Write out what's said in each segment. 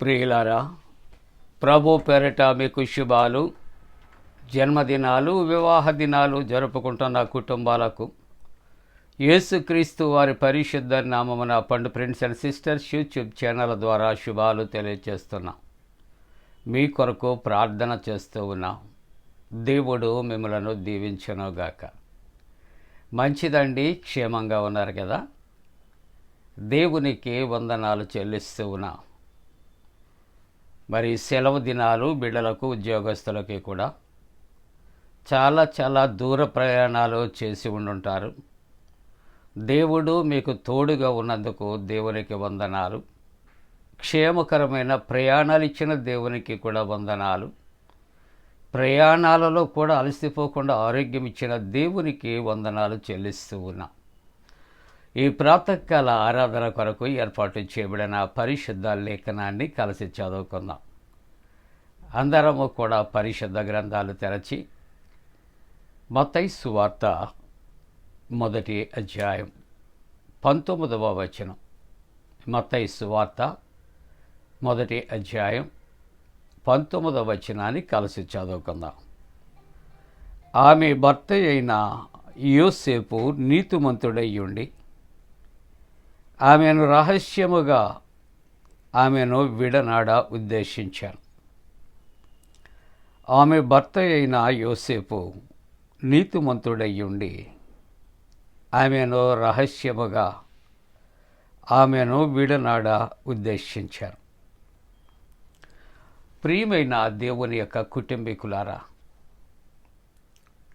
ప్రియులారా ప్రభు పేరట మీకు శుభాలు జన్మదినాలు వివాహ దినాలు జరుపుకుంటున్న కుటుంబాలకు యేసుక్రీస్తు వారి పరిశుద్ధ నామమున Pandu friends and sisters YouTube channel ద్వారా శుభాలు తెలియజేస్తున్నాం మీ కొరకు ప్రార్థన చేస్తూ ఉన్నాం. దేవుడు మిమ్మలను దీవించనుగాక. మంచిదండి క్షేమంగా ఉన్నారు కదా? దేవునికి వందనాలు చెల్లిస్తూ ఉన్నా. మరి సెలవు దినాలు బిడ్డలకు ఉద్యోగస్తులకి కూడా చాలా చాలా దూర ప్రయాణాలు చేసి ఉండుంటారు. దేవుడు మీకు తోడుగా ఉన్నందుకు దేవునికి వందనాలు. క్షేమకరమైన ప్రయాణాలు ఇచ్చిన దేవునికి కూడా వందనాలు. ప్రయాణాలలో కూడా అలసిపోకుండా ఆరోగ్యం ఇచ్చిన దేవునికి వందనాలు చెల్లిస్తూ ఉన్నాం. ఈ ప్రాతకాల ఆరాధన కొరకు ఏర్పాటు చేయబడిన పరిశుద్ధ లేఖనాన్ని కలిసి చదువుకుందాం. అందరము కూడా పరిశుద్ధ గ్రంథాలు తెరచి మతై సువార్త మొదటి అధ్యాయం పంతొమ్మిదవ వచనం. మతై సువార్త మొదటి అధ్యాయం పంతొమ్మిదవ వచనాన్ని కలిసి చదువుకుందాం. ఆమె భర్త అయిన యోసేపు నీతిమంతుడై ఉండి ఆమెను రహస్యముగా ఆమెను విడనాడ ఉద్దేశించాను. ఆమె భర్త అయిన యోసేపు నీతిమంతుడై ఉండి ఆమెను రహస్యముగా ఆమెను విడనాడ ఉద్దేశించారు ప్రియమైన దేవుని యొక్క కుటుంబీకులారా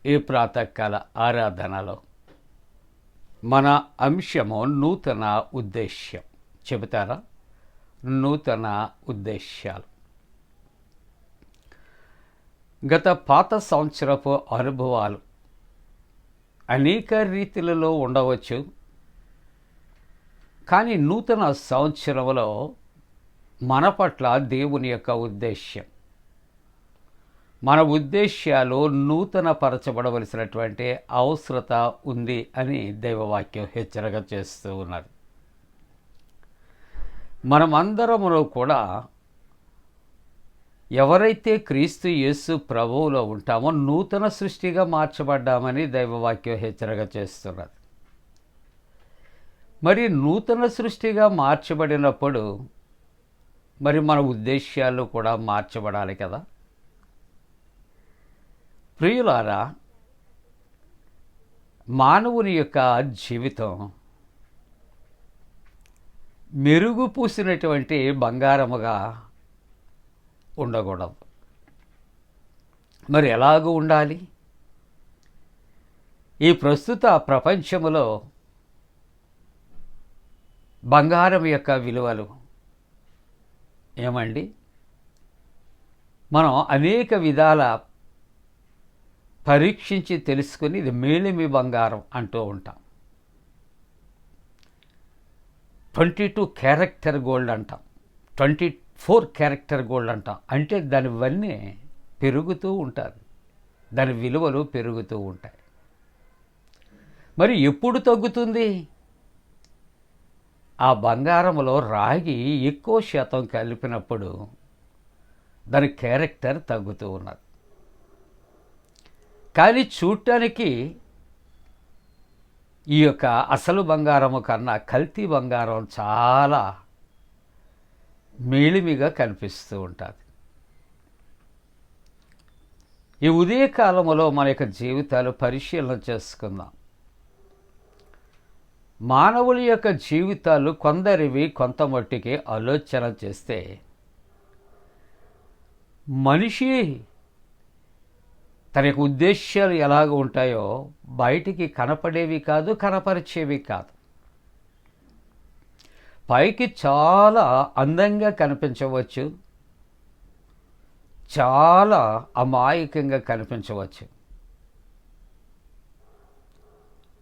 ఈ ప్రాతకాల ఆరాధనలో మన అంశము నూతన ఉద్దేశ్యం. చెబుతారా? నూతన ఉద్దేశ్యాలు. గత పాత సంవత్సరపు అనుభవాలు అనేక రీతిలలో ఉండవచ్చు. కానీ నూతన సంవత్సరంలో మన పట్ల దేవుని యొక్క ఉద్దేశ్యం. మన ఉద్దేశ్యాలు నూతన పరచబడవలసినటువంటి అవసరత ఉంది అని దైవవాక్యం హెచ్చరిక చేస్తూ ఉన్నది. మనమందరములో కూడా ఎవరైతే క్రీస్తు యేసు ప్రభువులో ఉంటామో నూతన సృష్టిగా మార్చబడ్డామని దైవవాక్యం హెచ్చరిక చేస్తున్నది. మరి నూతన సృష్టిగా మార్చబడినప్పుడు మరి మన ఉద్దేశ్యాలు కూడా మార్చబడాలి కదా? ప్రియులారా మానవుని యొక్క జీవితం మెరుగు పూసినటువంటి బంగారముగా ఉండకూడదు. మరి ఎలాగూ ఉండాలి? ఈ ప్రస్తుత ప్రపంచములో బంగారం యొక్క విలువలు ఏమండి? మనం అనేక విధాల పరీక్షించి తెలుసుకుని ఇది మేలిమి బంగారం అంటూ ఉంటాం. ట్వంటీ టూ క్యారెక్టర్ గోల్డ్ అంటాం. ట్వంటీ ఫోర్ క్యారెక్టర్ గోల్డ్ అంటాం. అంటే దానివన్నీ పెరుగుతూ ఉంటారు. దాని విలువలు పెరుగుతూ ఉంటాయి. మరి ఎప్పుడు తగ్గుతుంది? ఆ బంగారంలో రాగి ఎక్కువ శాతం కలిపినప్పుడు దాని క్యారెక్టర్ తగ్గుతూ ఉన్నది. కానీ చూడటానికి ఈ యొక్క అసలు బంగారము కన్నా కల్తీ బంగారం చాలా మేలిమిగా కనిపిస్తూ ఉంటుంది. ఈ ఉదయకాలములో మన యొక్క జీవితాలు పరిశీలన చేసుకుందాం. మానవుల యొక్క జీవితాలు కొందరివి కొంత మట్టికి ఆలోచన చేస్తే మనిషి తన యొక్క ఉద్దేశాలు ఎలాగ ఉంటాయో బయటికి కనపడేవి కాదు కనపరిచేవి కాదు. పైకి చాలా అందంగా కనిపించవచ్చు చాలా అమాయకంగా కనిపించవచ్చు.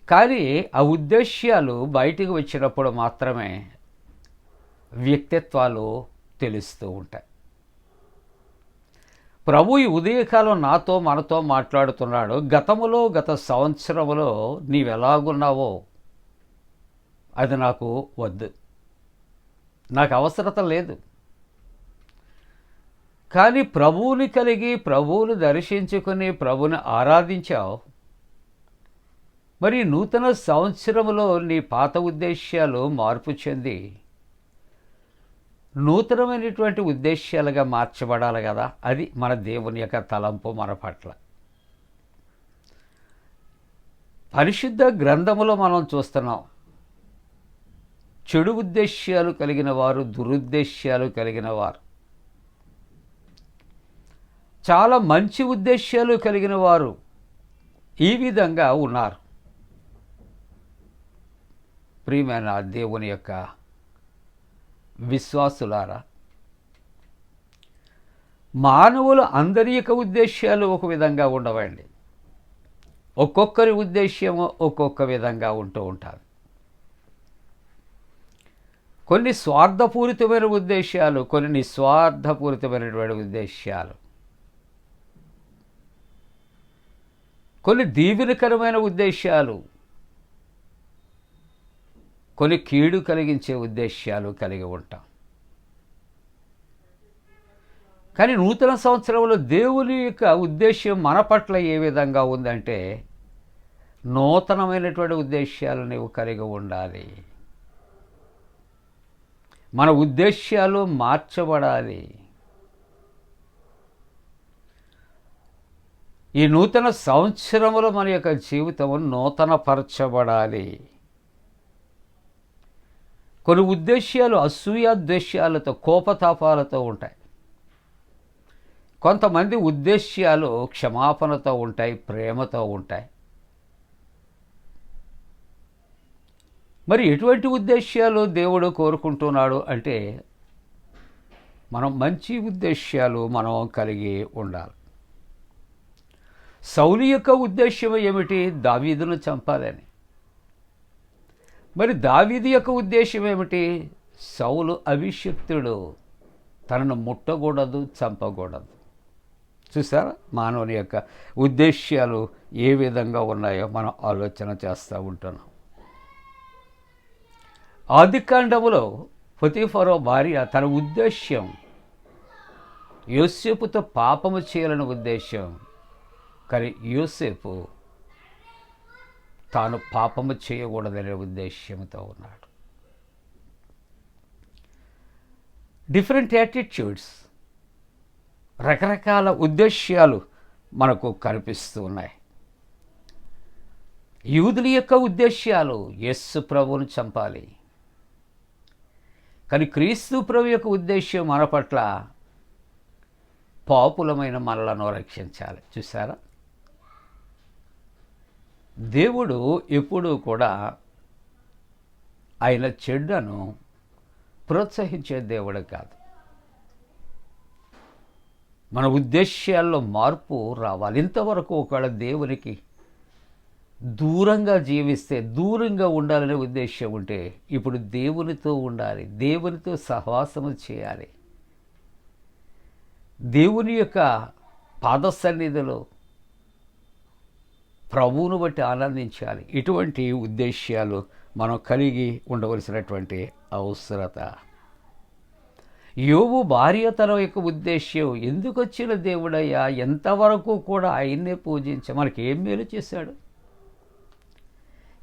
కానీ ఆ ఉద్దేశ్యాలు బయటికి వచ్చినప్పుడు మాత్రమే వ్యక్తిత్వాలు తెలుస్తూ ఉంటాయి. ప్రభు ఈ ఉదయకాలం నాతో మనతో మాట్లాడుతున్నాడు. గతములో గత సంవత్సరములో నీవెలాగున్నావో అది నాకు వద్దు. నాకు అవసరత లేదు. కానీ ప్రభువుని కలిగి ప్రభువుని దర్శించుకుని ప్రభుని ఆరాధించావు. మరి నూతన సంవత్సరంలో నీ పాత ఉద్దేశ్యాలు మార్పు చెంది నూతనమైనటువంటి ఉద్దేశ్యాలుగా మార్చబడాలి కదా. అది మన దేవుని యొక్క తలంపు మన పట్ల. పరిశుద్ధ గ్రంథములో మనం చూస్తున్నాం చెడు ఉద్దేశ్యాలు కలిగిన వారు దురుద్దేశ్యాలు కలిగిన వారు. చాలా మంచి ఉద్దేశ్యాలు కలిగిన వారు ఈ విధంగా ఉన్నారు. ప్రియమైన దేవుని యొక్క విశ్వాసులారా మానవులు అందరి యొక్క ఉద్దేశ్యాలు ఒక విధంగా ఉండవండి. ఒక్కొక్కరి ఉద్దేశ్యము ఒక్కొక్క విధంగా ఉంటూ ఉంటారు. కొన్ని స్వార్థపూరితమైన ఉద్దేశాలు కొన్ని నిస్వార్థపూరితమైనటువంటి ఉద్దేశాలు కొన్ని దీవెనకరమైన ఉద్దేశాలు కొన్ని కీడు కలిగించే ఉద్దేశ్యాలు కలిగి ఉంటాం. కానీ నూతన సంవత్సరంలో దేవుని యొక్క ఉద్దేశం మన పట్ల ఏ విధంగా ఉందంటే నూతనమైనటువంటి ఉద్దేశ్యాలు నీవు కలిగి ఉండాలి. మన ఉద్దేశ్యాలు మార్చబడాలి. ఈ నూతన సంవత్సరంలో మన యొక్క జీవితం నూతనపరచబడాలి. కొన్ని ఉద్దేశ్యాలు అసూయ ద్వేష్యాలతో కోపతాపాలతో ఉంటాయి. కొంతమంది ఉద్దేశ్యాలు క్షమాపణతో ఉంటాయి ప్రేమతో ఉంటాయి. మరి ఎటువంటి ఉద్దేశ్యాలు దేవుడు కోరుకుంటున్నాడు అంటే మనం మంచి ఉద్దేశ్యాలు మనం కలిగి ఉండాలి. సౌలు యొక్క ఉద్దేశ్యం ఏమిటి? దావీదును చంపాలని. మరి దావిది యొక్క ఉద్దేశం ఏమిటి? సౌలు అభిషిక్తుడు తనను ముట్టకూడదు చంపకూడదు. చూసారా మానవుని యొక్క ఉద్దేశ్యాలు ఏ విధంగా ఉన్నాయో మనం ఆలోచన చేస్తూ ఉంటున్నాం. ఆదికాండములో పొతిఫరో భార్య తన ఉద్దేశ్యం యోసేపుతో పాపము చేయాలని ఉద్దేశం కానీ యోసేపు తాను పాపము చేయకూడదనే ఉద్దేశ్యంతో ఉన్నాడు. డిఫరెంట్ యాటిట్యూడ్స్ రకరకాల ఉద్దేశ్యాలు మనకు కనిపిస్తూ ఉన్నాయి. యూదుల యొక్క ఉద్దేశ్యాలు యస్సు ప్రభువును చంపాలి. కానీ క్రీస్తు ప్రభు యొక్క ఉద్దేశ్యం మన పట్ల పాపులమైన మనలను రక్షించాలి. చూసారా దేవుడు ఎప్పుడూ కూడా ఆయన చెడ్డను ప్రోత్సహించే దేవుడు కాదు. మన ఉద్దేశ్యాల్లో మార్పు రావాలి. ఇంతవరకు ఒకవేళ దేవునికి దూరంగా జీవిస్తే దూరంగా ఉండాలనే ఉద్దేశం ఉంటే ఇప్పుడు దేవునితో ఉండాలి దేవునితో సహవాసము చేయాలి. దేవుని యొక్క పాద సన్నిధిలో ప్రభువును బట్టి ఆనందించాలి. ఇటువంటి ఉద్దేశ్యాలు మనం కలిగి ఉండవలసినటువంటి అవసరత. యోగు భార్య తన యొక్క ఉద్దేశ్యం ఎందుకు వచ్చిన దేవుడయ్యా? ఎంతవరకు కూడా ఆయన్నే పూజించ మనకి ఏం మేలు చేశాడు?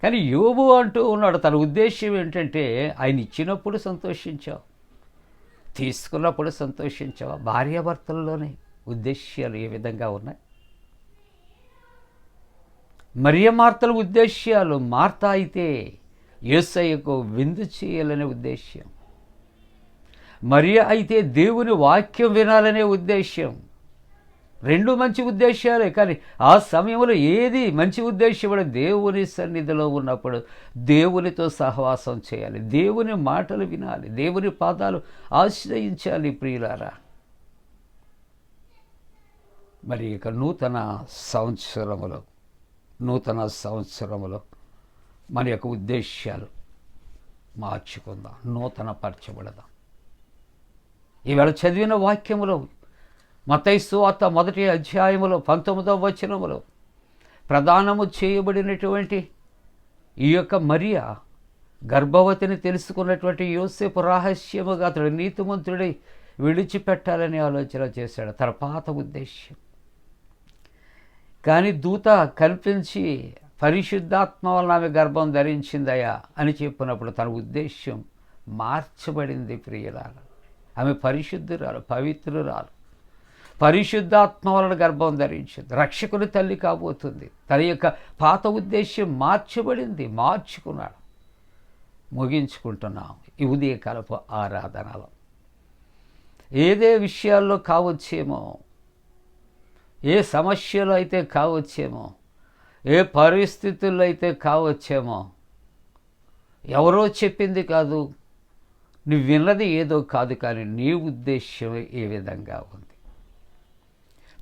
కానీ యోబు అంటూ ఉన్నాడు తన ఉద్దేశ్యం ఏంటంటే ఆయన ఇచ్చినప్పుడు సంతోషించావు తీసుకున్నప్పుడు సంతోషించావు భార్యాభర్తల్లోనే ఉద్దేశ్యాలు ఏ విధంగా ఉన్నాయి? మరియ మార్తల ఉద్దేశ్యాలు మార్త అయితే యేసయ్యకు విందు చేయాలనే ఉద్దేశ్యం. మరియ అయితే దేవుని వాక్యం వినాలనే ఉద్దేశ్యం. రెండు మంచి ఉద్దేశాలే కానీ ఆ సమయంలో ఏది మంచి ఉద్దేశం దేవుని సన్నిధిలో ఉన్నప్పుడు దేవునితో సహవాసం చేయాలి దేవుని మాటలు వినాలి దేవుని పాదాలు ఆశ్రయించాలి ప్రియులారా. మరి ఇక నూతన సంవత్సరములో నూతన సంవత్సరములో మన యొక్క ఉద్దేశాలు మార్చుకుందాం నూతన పరచబడదాం. ఈవేళ చదివిన వాక్యములో మతైస్సు అత్త మొదటి అధ్యాయములో పంతొమ్మిదవ వచనములో ప్రదానము చేయబడినటువంటి ఈ యొక్క మరియ గర్భవతిని తెలుసుకున్నటువంటి యోసేపు రహస్యముగా అతడు నీతిమంతుడై విడిచిపెట్టాలని ఆలోచన చేశాడు. తన పాత ఉద్దేశ్యం. కానీ దూత కల్పించి పరిశుద్ధాత్మ వలన ఆమె గర్భం ధరించిందయా అని చెప్పినప్పుడు తన ఉద్దేశ్యం మార్చబడింది ప్రియురాలు ఆమె పరిశుద్ధురాలు పవిత్రురాలు. పరిశుద్ధాత్మ వలన గర్భం ధరించింది. రక్షకుని తల్లి కాబోతుంది. తన యొక్క పాత ఉద్దేశ్యం మార్చబడింది మార్చుకున్నాడు. ముగించుకుంటున్నాం ఈ ఉదయకాలపు ఆరాధనలో. ఏదే విషయాల్లో కావచ్చేమో ఏ సమస్యలు అయితే కావచ్చేమో ఏ పరిస్థితుల్లో అయితే కావచ్చేమో ఎవరో చెప్పింది కాదు. నువ్వు విన్నది ఏదో కాదు కానీ నీ ఉద్దేశ్యం ఏ విధంగా ఉంది?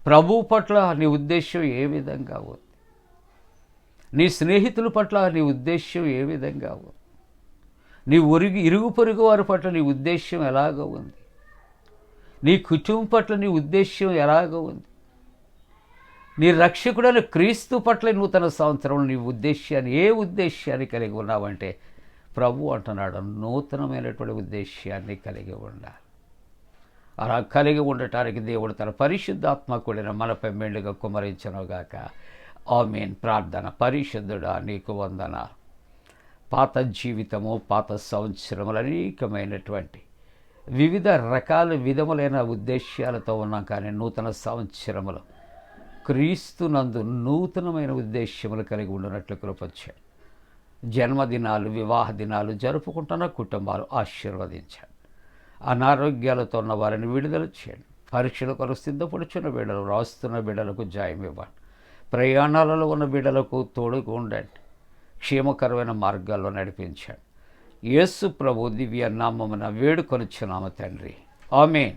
ప్రభు పట్ల నీ ఉద్దేశ్యం ఏ విధంగా ఉంది? నీ స్నేహితుల పట్ల నీ ఉద్దేశం ఏ విధంగా ఉంది? నీ ఒరిగి ఇరుగు పొరుగు వారి పట్ల నీ ఉద్దేశ్యం ఎలాగ ఉంది? నీ కుటుంబం పట్ల నీ ఉద్దేశ్యం ఎలాగ ఉంది? నీ రక్షకుడైన క్రీస్తు పట్ల నూతన సంవత్సరంలో నీ ఉద్దేశ్యాన్ని ఏ ఉద్దేశ్యాన్ని కలిగి ఉన్నావంటే ప్రభు అంటున్నాడు నూతనమైనటువంటి ఉద్దేశ్యాన్ని కలిగి ఉండాలి. అలా కలిగి ఉండటానికి దేవుడు తన పరిశుద్ధాత్మ కూడిన మనపై మెండుగా కుమరించనుగాక ఆమెన్. ప్రార్థన. పరిశుద్ధుడా నీకు వందన. పాత జీవితము పాత సంవత్సరములు అనేకమైనటువంటి వివిధ రకాల విధములైన ఉద్దేశ్యాలతో ఉన్నాం కానీ నూతన సంవత్సరములు క్రీస్తునందు నూతనమైన ఉద్దేశ్యములు కలిగి ఉండినట్లు కృపొచ్చాడు జన్మదినాలు వివాహ దినాలు జరుపుకుంటున్న కుటుంబాలు ఆశీర్వదించాడు. అనారోగ్యాలతో ఉన్న వారిని విడుదల చేయండి. పరీక్షల కొరకు సిద్ధపడుచున్న బిడ్డలు రాస్తున్న బిడ్డలకు జాయం ఇవ్వండి. ప్రయాణాలలో ఉన్న బిడ్డలకు తోడుగా ఉండండి. క్షేమకరమైన మార్గాల్లో నడిపించండి. యేసు ప్రభు దివ్య నామమున వేడుకొనిచ్చున్నాము తండ్రి. ఆమెన్.